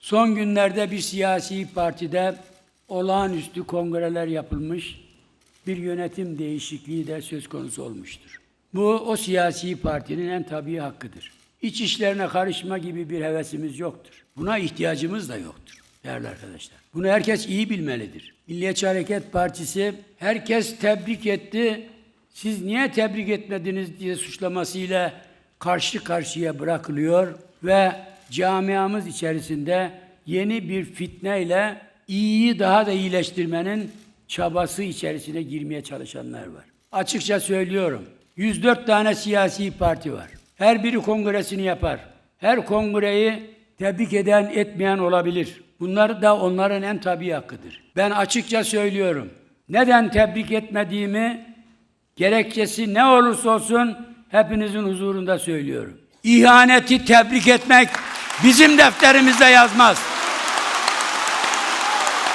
Son günlerde bir siyasi partide olağanüstü kongreler yapılmış, bir yönetim değişikliği de söz konusu olmuştur. Bu o siyasi partinin en tabii hakkıdır. İç işlerine karışma gibi bir hevesimiz yoktur. Buna ihtiyacımız da yoktur değerli arkadaşlar. Bunu herkes iyi bilmelidir. Milliyetçi Hareket Partisi herkes tebrik etti. Siz niye tebrik etmediniz diye suçlamasıyla karşı karşıya bırakılıyor ve camiamız içerisinde yeni bir fitneyle iyiyi daha da iyileştirmenin çabası içerisine girmeye çalışanlar var. Açıkça söylüyorum. 104 tane siyasi parti var. Her biri kongresini yapar. Her kongreyi tebrik eden etmeyen olabilir. Bunlar da onların en tabii hakkıdır. Ben açıkça söylüyorum. Neden tebrik etmediğimi gerekçesi ne olursa olsun hepinizin huzurunda söylüyorum. İhaneti tebrik etmek bizim defterimizde yazmaz.